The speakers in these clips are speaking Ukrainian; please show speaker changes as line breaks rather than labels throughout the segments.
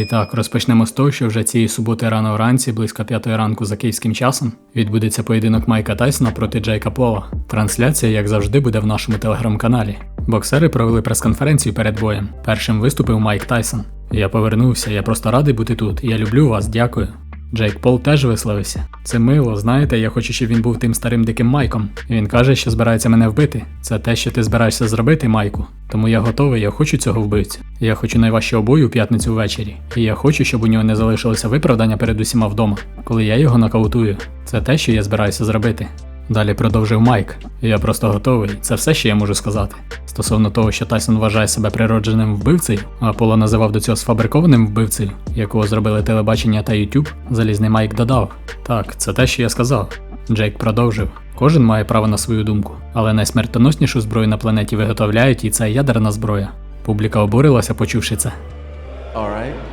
І так, розпочнемо з того, що вже цієї суботи рано вранці, близько п'ятої ранку за київським часом, відбудеться поєдинок Майка Тайсона проти Джейка Пола. Трансляція, як завжди, буде в нашому телеграм-каналі. Боксери провели прес-конференцію перед боєм. Першим виступив Майк Тайсон. Я повернувся, я просто радий бути тут. Я люблю вас, дякую. Джейк Пол теж висловився. Це мило, знаєте, я хочу, щоб він був тим старим диким Майком. Він каже, що збирається мене вбити. Це те, що ти збираєшся зробити, Майку. Тому я готовий, я хочу цього вбивця. Я хочу найважчого бою у п'ятницю ввечері. І я хочу, щоб у нього не залишилося виправдання перед усіма вдома, коли я його нокаутую. Це те, що я збираюся зробити. Далі продовжив Майк. Я просто готовий. Це все, що я можу сказати. Стосовно того, що Тайсон вважає себе природженим вбивцею, а Поло називав до цього сфабрикованим вбивцею, якого зробили телебачення та YouTube, залізний Майк додав. Так, це те, що я сказав. Джейк продовжив. Кожен має право на свою думку, але найсмертоноснішу зброю на планеті виготовляють, і це ядерна зброя. Публіка обурилася, почувши це.
Alright.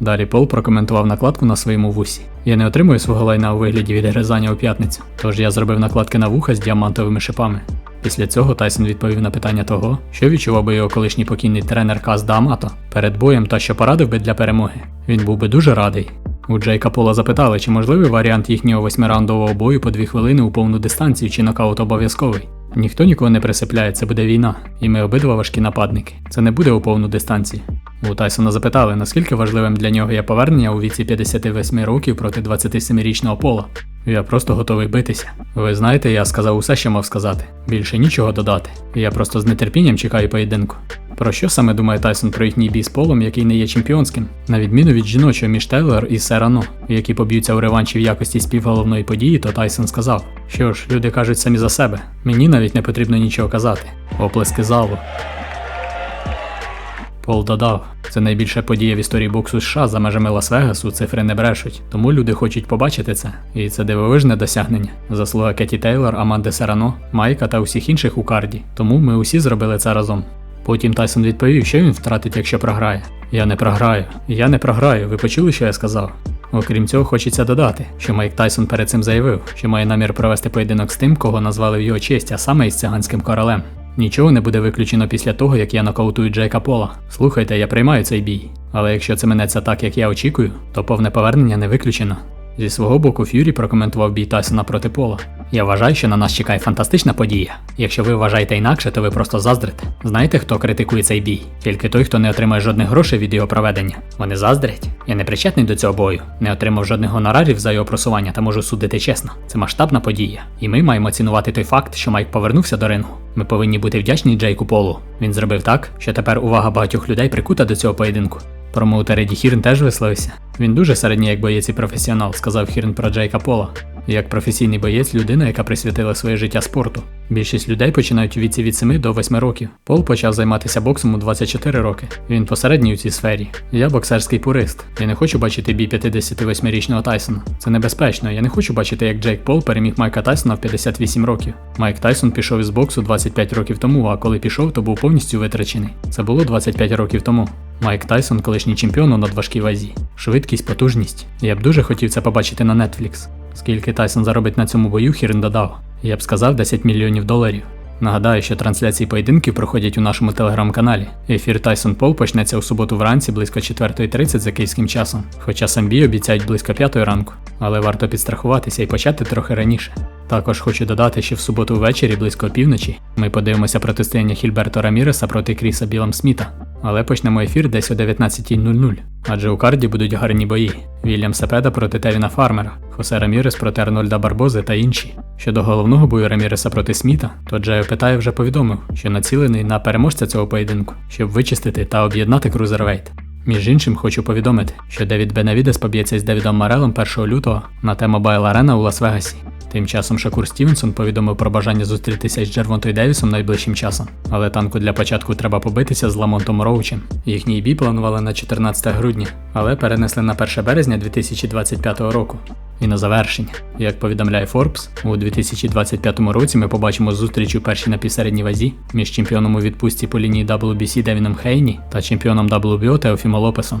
Далі Пол прокоментував накладку на своєму вусі. Я не отримую свого лайна у вигляді відгризання у п'ятницю, тож я зробив накладки на вуха з діамантовими шипами. Після цього Тайсон відповів на питання того, що відчував би його колишній покійний тренер Каз Дамато перед боєм та що порадив би для перемоги. Він був би дуже радий. У Джейка Пола запитали, чи можливий варіант їхнього восьмираундового бою по дві хвилини у повну дистанцію чи нокаут обов'язковий. Ніхто нікого не присипляє, це буде війна, і ми обидва важкі нападники. Це не буде у повну дистанцію. У Тайсона запитали, наскільки важливим для нього є повернення у віці 58 років проти 27-річного пола. Я просто готовий битися. Ви знаєте, я сказав усе, що мав сказати. Більше нічого додати. Я просто з нетерпінням чекаю поєдинку. Про що саме думає Тайсон про їхній бій з полом, який не є чемпіонським, на відміну від жіночого між Тейлор і Серано, які поб'ються у реванші в якості співголовної події, то Тайсон сказав: що ж, люди кажуть самі за себе. Мені навіть не потрібно нічого казати. Оплески залу. Пол додав, це найбільша подія в історії боксу США за межами Лас-Вегасу, цифри не брешуть, тому люди хочуть побачити це. І це дивовижне досягнення. Заслуга Кеті Тейлор, Аманди Серано, Майка та усіх інших у карді. Тому ми усі зробили це разом. Потім Тайсон відповів, що він втратить, якщо програє. Я не програю, я не програю. Ви почули, що я сказав? Окрім цього, хочеться додати, що Майк Тайсон перед цим заявив, що має намір провести поєдинок з тим, кого назвали в його честь, а саме із циганським королем. Нічого не буде виключено після того, як я нокаутую Джейка Пола. Слухайте, я приймаю цей бій. Але якщо це минеться так, як я очікую, то повне повернення не виключено. Зі свого боку, Ф'юрі прокоментував бій Тайсона проти Пола. Я вважаю, що на нас чекає фантастична подія. Якщо ви вважаєте інакше, то ви просто заздрите. Знаєте, хто критикує цей бій? Тільки той, хто не отримає жодних грошей від його проведення. Вони заздрять. Я не причетний до цього бою, не отримав жодних гонорарів за його просування та можу судити чесно. Це масштабна подія. І ми маємо цінувати той факт, що Майк повернувся до рингу. Ми повинні бути вдячні Джейку Полу. Він зробив так, що тепер увага багатьох людей прикута до цього поєдинку. Промоутер Еді Хірн теж висловився. Він дуже середній як боєць і професіонал, сказав Хірн про Джейка Пола. Як професійний боєць, людина, яка присвятила своє життя спорту. Більшість людей починають у віці від 7 до 8 років. Пол почав займатися боксом у 24 роки. Він посередній у цій сфері. Я боксерський пурист. Я не хочу бачити бій 58-річного Тайсона. Це небезпечно. Я не хочу бачити, як Джейк Пол переміг Майка Тайсона в 58 років. Майк Тайсон пішов із боксу 25 років тому, а коли пішов, то був повністю витрачений. Це було 25 років тому. Майк Тайсон, колишній чемпіон у надважкій вазі. Швидкість, потужність. Я б дуже хотів це побачити на Netflix. Скільки Тайсон заробить на цьому бою, Хірн додав. Я б сказав 10 мільйонів доларів. Нагадаю, що трансляції поєдинків проходять у нашому телеграм-каналі. Ефір Тайсон Пол почнеться у суботу вранці близько 4.30 за київським часом, хоча сам бій обіцяють близько 5 ранку, але варто підстрахуватися і почати трохи раніше. Також хочу додати, що в суботу ввечері близько опівночі ми подивимося протистояння Хільберто Раміреса проти Кріса Білам Сміта. Але почнемо ефір десь о 19.00, адже у карді будуть гарні бої. Вільям Сепеда проти Тевіна Фармера, Хосе Рамірес проти Арнольда Барбози та інші. Щодо головного бою Раміреса проти Сміта, то Джео Питає вже повідомив, що націлений на переможця цього поєдинку, щоб вичистити та об'єднати крузервейт. Між іншим, хочу повідомити, що Девід Бенавідес поб'ється із Девідом Марелом 1 лютого на T-Mobile Arena у Лас-Вегасі. Тим часом Шакур Стівенсон повідомив про бажання зустрітися із Джервонтою Девісом найближчим часом, але танку для початку треба побитися з Ламонтом Роучем. Їхній бій планували на 14 грудня, але перенесли на 1 березня 2025 року. І на завершення, як повідомляє Forbes, у 2025 році ми побачимо зустріч у першій напівсередній вазі між чемпіоном у відпустці по лінії WBC Девіном Хейні та чемпіоном WBO Теофімо Лопесом.